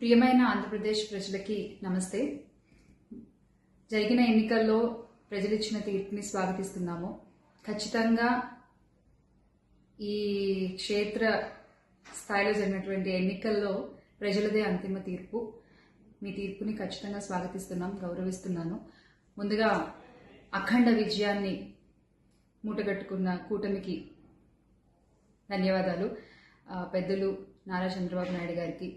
ప్రియమైన ఆంధ్రప్రదేశ్ ప్రజలకి నమస్తే. జరిగిన ఎన్నికల్లో ప్రజలు ఇచ్చిన తీర్పుని స్వాగతిస్తున్నాము. ఖచ్చితంగా ఈ క్షేత్ర స్థాయిలో జరిగినటువంటి ఎన్నికల్లో ప్రజలదే అంతిమ తీర్పు. మీ తీర్పుని ఖచ్చితంగా స్వాగతిస్తున్నాం గౌరవిస్తున్నాను. ముందుగా అఖండ విజయాన్ని మూటగట్టుకున్న కూటమికి ధన్యవాదాలు. పెద్దలు నారా చంద్రబాబు నాయుడు గారికి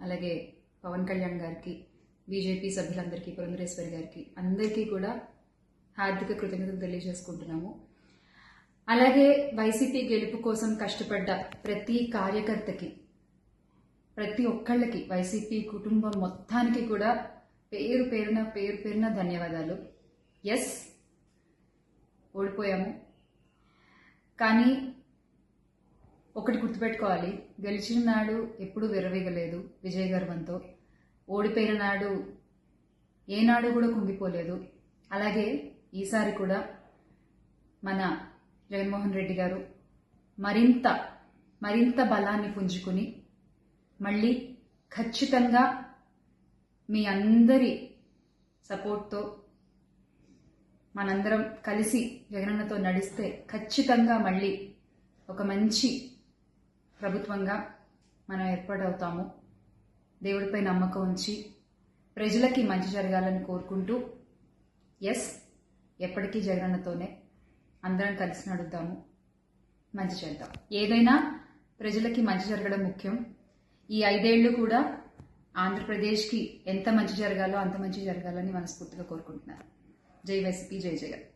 అలాగే పవన్ కళ్యాణ్ గారికి బీజేపీ సభ్యులందరికీ పురంధరేశ్వరి గారికి అందరికీ కూడా హార్దిక కృతజ్ఞతలు తెలియజేసుకుంటున్నాము. అలాగే వైసీపీ గెలుపు కోసం కష్టపడ్డ ప్రతి కార్యకర్తకి ప్రతి ఒక్కళ్ళకి వైసీపీ కుటుంబం మొత్తానికి కూడా పేరు పేరున పేరు పేరున ధన్యవాదాలు. ఎస్ ఓడిపోయాము. కానీ ఒకటి గుర్తుపెట్టుకోవాలి. గెలిచిన నాడు ఎప్పుడూ విరవీగలేదు విజయ గర్వంతో. ఓడిపోయిన నాడు ఏనాడు కూడా కుంగిపోలేదు. అలాగే ఈసారి కూడా మన జగన్మోహన్ రెడ్డి గారు మరింత మరింత బలాన్ని పుంజుకుని మళ్ళీ ఖచ్చితంగా మీ అందరి సపోర్ట్తో మనందరం కలిసి జగనన్నతో నడిస్తే ఖచ్చితంగా మళ్ళీ ఒక మంచి ప్రభుత్వంగా మనం ఏర్పాటవుతాము. దేవుడిపై నమ్మకం ఉంచి ప్రజలకి మంచి జరగాలని కోరుకుంటూ ఎస్ ఎప్పటికీ జగనన్నతోనే అందరం కలిసి నడుద్దాము. మంచి చేద్దాం. ఏదైనా ప్రజలకి మంచి జరగడం ముఖ్యం. ఈ ఐదేళ్ళు కూడా ఆంధ్రప్రదేశ్కి ఎంత మంచి జరగాలో అంత మంచి జరగాలని మనస్ఫూర్తిగా కోరుకుంటున్నాను. జై వైసీపీ జై జగన్.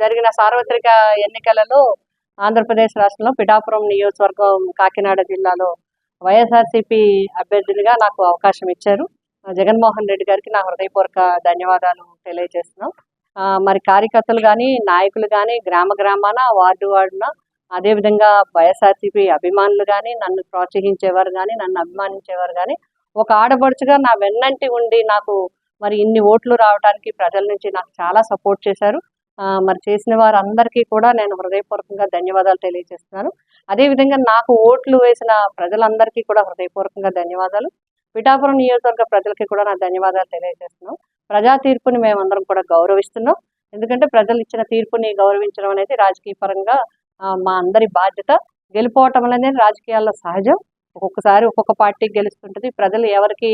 జరిగిన సార్వత్రిక ఎన్నికలలో ఆంధ్రప్రదేశ్ రాష్ట్రంలో పిఠాపురం నియోజకవర్గం కాకినాడ జిల్లాలో వైఎస్ఆర్సీపీ అభ్యర్థినిగా నాకు అవకాశం ఇచ్చారు. జగన్మోహన్ రెడ్డి గారికి నా హృదయపూర్వక ధన్యవాదాలు తెలియజేస్తున్నాం. మరి కార్యకర్తలు కానీ నాయకులు కానీ గ్రామ గ్రామాన వార్డు వార్డున అదేవిధంగా వైఎస్ఆర్సీపీ అభిమానులు కానీ నన్ను ప్రోత్సహించేవారు కానీ నన్ను అభిమానించేవారు కానీ ఒక ఆడపడుచుగా నా వెన్నంటి ఉండి నాకు మరి ఇన్ని ఓట్లు రావడానికి ప్రజల నుంచి నాకు చాలా సపోర్ట్ చేశారు. మరి చేసిన వారందరికీ కూడా నేను హృదయపూర్వకంగా ధన్యవాదాలు తెలియజేస్తున్నాను. అదేవిధంగా నాకు ఓట్లు వేసిన ప్రజలందరికీ కూడా హృదయపూర్వకంగా ధన్యవాదాలు. పిఠాపురం నియోజకవర్గ ప్రజలకి కూడా నా ధన్యవాదాలు తెలియజేస్తున్నాం ప్రజా తీర్పుని మేమందరం కూడా గౌరవిస్తున్నాం. ఎందుకంటే ప్రజలు ఇచ్చిన తీర్పుని గౌరవించడం అనేది రాజకీయ పరంగా మా అందరి బాధ్యత. గెలిపోవటం అనేది రాజకీయాల్లో సహజం. ఒక్కొక్కసారి ఒక్కొక్క పార్టీ గెలుస్తుంటుంది. ప్రజలు ఎవరికి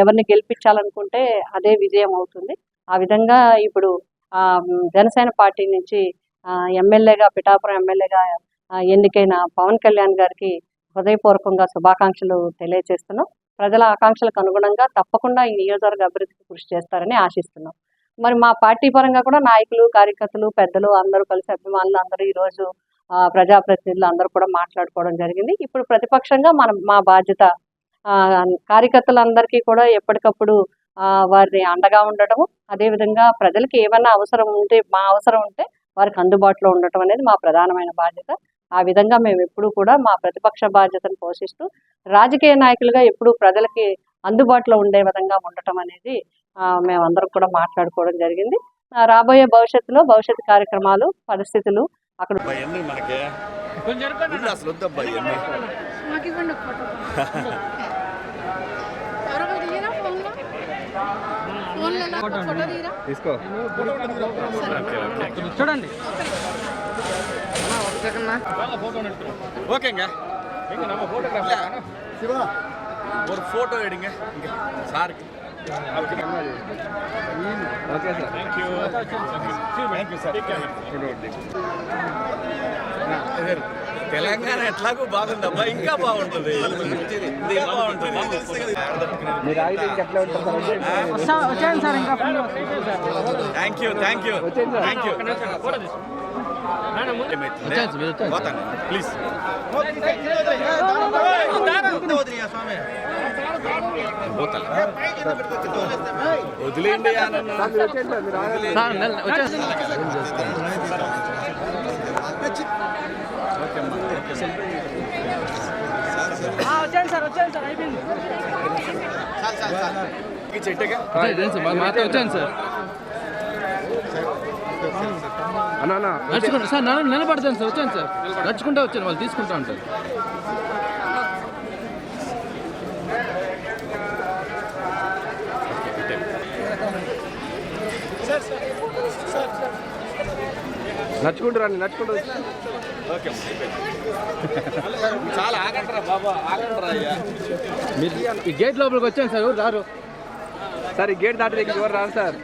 ఎవరిని గెలిపించాలనుకుంటే అదే విజయం అవుతుంది. ఆ విధంగా ఇప్పుడు జనసేన పార్టీ నుంచి ఎమ్మెల్యేగా పిఠాపురం ఎమ్మెల్యేగా ఎన్నికైన పవన్ కళ్యాణ్ గారికి హృదయపూర్వకంగా శుభాకాంక్షలు తెలియజేస్తున్నాం. ప్రజల ఆకాంక్షలకు అనుగుణంగా తప్పకుండా ఈ నియోజకవర్గ అభివృద్ధికి కృషి చేస్తారని ఆశిస్తున్నాం. మరి మా పార్టీ పరంగా కూడా నాయకులు కార్యకర్తలు పెద్దలు అందరూ కలిసి అభిమానులు అందరూ ఈరోజు ప్రజాప్రతినిధులు అందరూ కూడా మాట్లాడుకోవడం జరిగింది. ఇప్పుడు ప్రతిపక్షంగా మనం మా బాధ్యత కార్యకర్తలందరికీ కూడా ఎప్పటికప్పుడు ఆ, వారిని అండగా ఉండటము అదేవిధంగా ప్రజలకి ఏమైనా అవసరం ఉంటే మా అవసరం ఉంటే వారికి అందుబాటులో ఉండటం అనేది మా ప్రధానమైన బాధ్యత. ఆ విధంగా మేము ఎప్పుడూ కూడా మా ప్రతిపక్ష బాధ్యతను పోషిస్తూ రాజకీయ నాయకులుగా ఎప్పుడూ ప్రజలకి అందుబాటులో ఉండే విధంగా ఉండటం అనేది ఆ, మేమందరం కూడా మాట్లాడుకోవడం జరిగింది. రాబోయే భవిష్యత్తులో భవిష్యత్తు కార్యక్రమాలు పరిస్థితులు అక్కడ అబ్బా ఎన్ని మనకి. ఉండు అసలు ఫోన్లో నాకు ఒక ఫోటో తీయరా తీసుకో చూడండి ఓకే ఇంకా శివ ஒரு ஃபோட்டோ எடுங்க இங்க சாருக்கு okay sir thank you thank you sir Telangana ఎట్లాగో బాగుందబ్బా ఇంకా బాగుంటుంది ఇంకా బాగుంటుంది. సార్? వచ్చాను సార్. ఇంకా thank you thank you thank you please. వదిలేండి వచ్చాను సార్ మీరు ఆగండి. ఈ వచ్చాను సార్ అన్నా అన్నా నడుచుకుంటా సార్ నన్ను నిలబడతాను సార్ వచ్చాను సార్ నడుచుకుంటా వచ్చాను వాళ్ళు తీసుకుంటా ఉంటారు నడుచుకుంటూ రండి నడుచుకుంటూ వచ్చి. చాలా ఆగంటారా బాబా ఆగంటారా అయ్యా. మీరు ఈ గేట్ లోపలికి వచ్చాను సార్ ఎవరు రారు. సార్ ఈ గేట్ దాటి దగ్గర ఎవరు రారు సార్?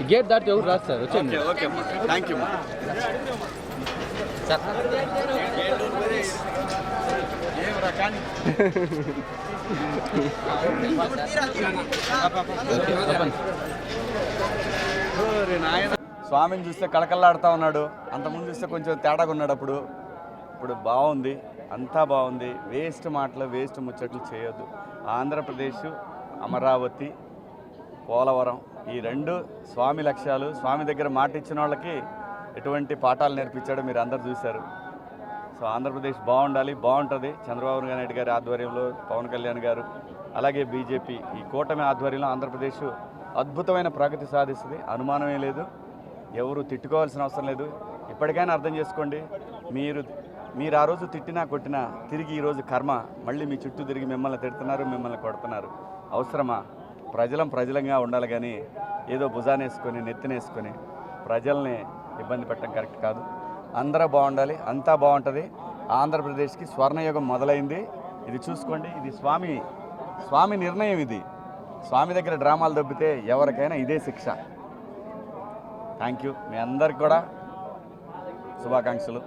ఈ గేట్ దాటి ఎవరు రారు సార్ వచ్చాను. ఓకే థ్యాంక్ యూ ఏమరా కానీ స్వామిని చూస్తే కళకళలాడుతూ ఉన్నాడు. అంతకుముందు చూస్తే కొంచెం తేడాగా ఉన్నాడు అప్పుడు. ఇప్పుడు బాగుంది. అంతా బాగుంది. వేస్ట్ మాటలు వేస్ట్ ముచ్చట్లు చేయొద్దు. ఆంధ్రప్రదేశ్ అమరావతి పోలవరం ఈ రెండు స్వామి లక్ష్యాలు స్వామి దగ్గర మాట ఇచ్చిన వాళ్ళకి ఎటువంటి పాఠాలు నేర్పించాడో మీరు అందరు చూశారు. సో ఆంధ్రప్రదేశ్ బాగుండాలి బాగుంటుంది. చంద్రబాబు నాయుడు గారి ఆధ్వర్యంలో పవన్ కళ్యాణ్ గారు అలాగే బీజేపీ ఈ కూటమి ఆధ్వర్యంలో ఆంధ్రప్రదేశ్ అద్భుతమైన ప్రగతి సాధిస్తుంది. అనుమానమే లేదు. ఎవరు తిట్టుకోవాల్సిన అవసరం లేదు. ఇప్పటికైనా అర్థం చేసుకోండి. మీరు మీరు ఆ రోజు తిట్టినా కొట్టినా తిరిగి ఈరోజు కర్మ. మళ్ళీ మీ చుట్టూ తిరిగి మిమ్మల్ని తిడుతున్నారు మిమ్మల్ని కొడుతున్నారు. అవసరమా? ప్రజలం ప్రజలంగా ఉండాలి కానీ ఏదో భుజానేసుకొని నెత్తినేసుకొని ప్రజల్ని ఇబ్బంది పెట్టడం కరెక్ట్ కాదు. అందరూ బాగుండాలి. అంతా బాగుంటుంది. ఆంధ్రప్రదేశ్కి స్వర్ణయుగం మొదలైంది. ఇది చూసుకోండి. ఇది స్వామి స్వామి నిర్ణయం ఇది. స్వామి దగ్గర డ్రామాలు దొబ్బితే ఎవరికైనా ఇదే శిక్ష. Thank you. మీ అందరికి కూడా శుభాకాంక్షలు.